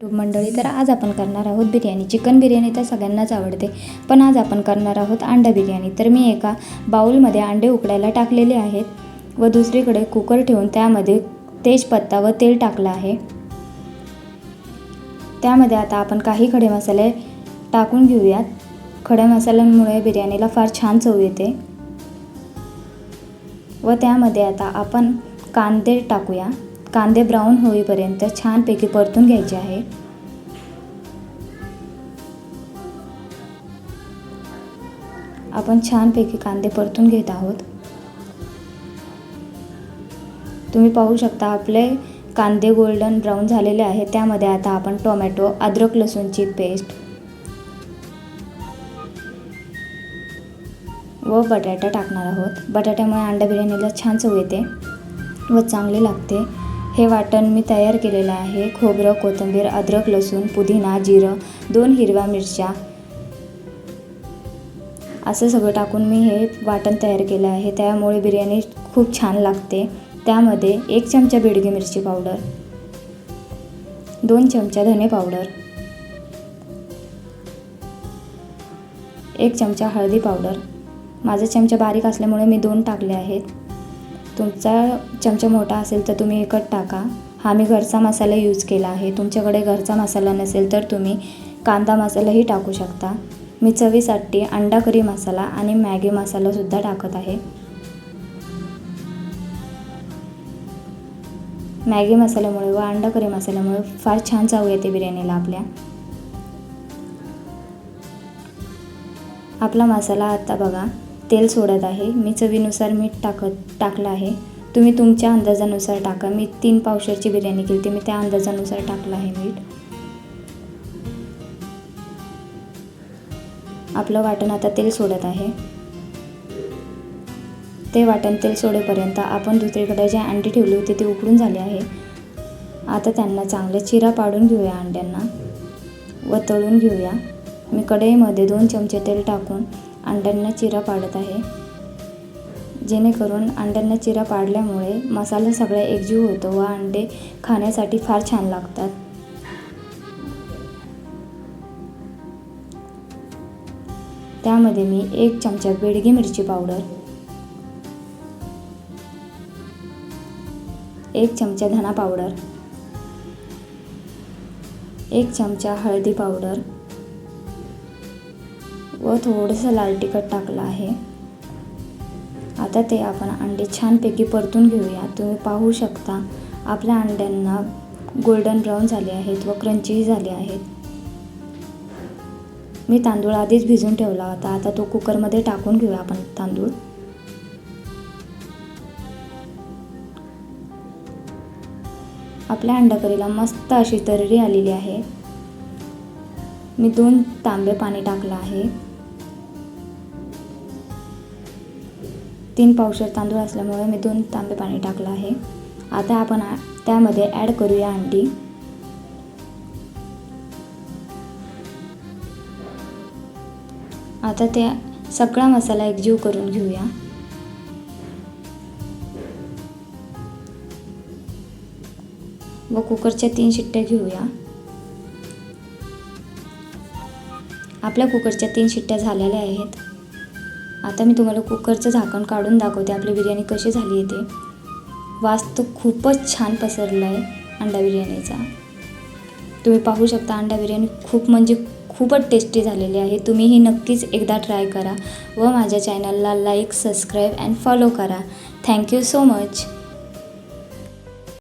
YouTube मंडळी तर आज आपण करणार आहोत बिर्याणी. चिकन बिर्याणी तर सगळ्यांनाच आवडते पण आज आपण करणार आहोत अंडा बिर्याणी. तर मी एका बाऊलमध्ये अंडे उकडायला टाकलेले आहेत व दुसरीकडे कुकर ठेवून त्यामध्ये तेजपत्ता व तेल टाकलं आहे. त्यामध्ये आता आपण काही खडे मसाले टाकून घेऊयात. खडे मसाल्यांमुळे बिर्याणीला फार छान चव येते. व त्यामध्ये आता आपण कांदे टाकूया. कांदे ब्राऊन होईपर्यंत छानपैकी परतून घ्यायचे आहे. आपण छानपैकी कांदे परतून घेत आहोत. तुम्ही पाहू शकता आपले कांदे गोल्डन ब्राऊन झालेले आहे. त्यामध्ये आता आपण टोमॅटो अद्रक लसूणची पेस्ट व बटाटा टाकणार आहोत. बटाट्यामुळे अंडा बिर्याणीला छान चव येते व चांगले लागते. हे वाटण मी तयार केलेलं आहे. खोबरं कोथिंबीर अद्रक लसूण पुदिना जिरं दोन हिरव्या मिरच्या. असं सगळं टाकून मी हे वाटण तयार केलं आहे. त्यामुळे बिर्याणी खूप छान लागते. त्यामध्ये एक चमचा बेडगी मिरची पावडर दोन चमचा धने पावडर एक चमचा हळदी पावडर. माझा चमचा बारीक असल्यामुळे मी दोन टाकले आहेत. तुमचा चमचा मोठा असेल तर तुम्ही एकच टाका. हा मी घरचा मसाला यूज केला आहे. तुमच्याकडे घरचा मसाला नसेल तर तुम्ही कांदा मसालाही टाकू शकता. मी चवीसाठी अंडा करी मसाला आणि मॅगी मसालासुद्धा टाकत आहे. मॅगी मसाल्यामुळे व अंडा करी मसाल्यामुळे फार छान चव येते बिर्याणीला आपल्या. आपला मसाला आता बघा. तेल सोडत आहे. मी चवीनुसार मीठ टाकत टाकलं आहे. तुम्ही तुमच्या अंदाजानुसार टाका. मी तीन पावशरची बिर्याणी केली. ती मी त्या अंदाजानुसार टाकलं आहे मीठ. आपलं वाटण आता तेल सोडत आहे. ते वाटण तेल सोडेपर्यंत आपण दुसरीकडे जे अंडी ठेवली होती ती उकडून झाली आहे. आता त्यांना चांगले चिरा पाडून घेऊया अंड्यांना. व तळून घेऊया. मी कढईमध्ये दोन चमचे तेल टाकून अंड्यांना चिरा पाडत आहे. जेणेकरून अंड्यांना चिरा पाडल्यामुळे मसाला सगळा एकजीव होतो व अंडे खाण्यासाठी फार छान लागतात. त्यामध्ये मी एक चमचा बेडगी मिरची पावडर एक चमचा धना पावडर एक चमचा हळदी पावडर व थोडंसं लाल तिखट टाकलं आहे. आता ते आपण अंडे छानपैकी परतून घेऊया. तुम्ही पाहू शकता आपल्या अंड्यांना गोल्डन ब्राऊन झाले आहेत व क्रंचीही झाले आहेत. मी तांदूळ आधीच भिजून ठेवला होता. आता तो कुकरमध्ये टाकून घेऊया आपण तांदूळ. आपल्या अंडाकरीला मस्त अशी तर्री आलेली आहे. मी दोन तांबे पाणी टाकलं आहे. तीन पावशर तांदूळ असल्यामुळे मी दोन तांबे पाणी टाकलं आहे. आता आपण त्यामध्ये ॲड करूया अंडी आता त्या सगळा मसाला एकजीव करून घेऊया. व कुकरच्या तीन शिट्ट्या घेऊया. आपल्या कुकरच्या तीन शिट्ट्या झालेल्या आहेत. आता मी तुम्हाला कुकरचं झाकण काढून दाखवते. आपली बिर्याणी कशी झाली आहे ते. वास तर खूपच छान पसरला आहे अंडा बिर्याणीचा. तुम्ही पाहू शकता अंडा बिर्याणी खूप म्हणजे खूपच टेस्टी झालेली आहे. तुम्हीही नक्कीच एकदा ट्राय करा व माझ्या चॅनलला लाईक सबस्क्राईब अँड फॉलो करा. Thank you so much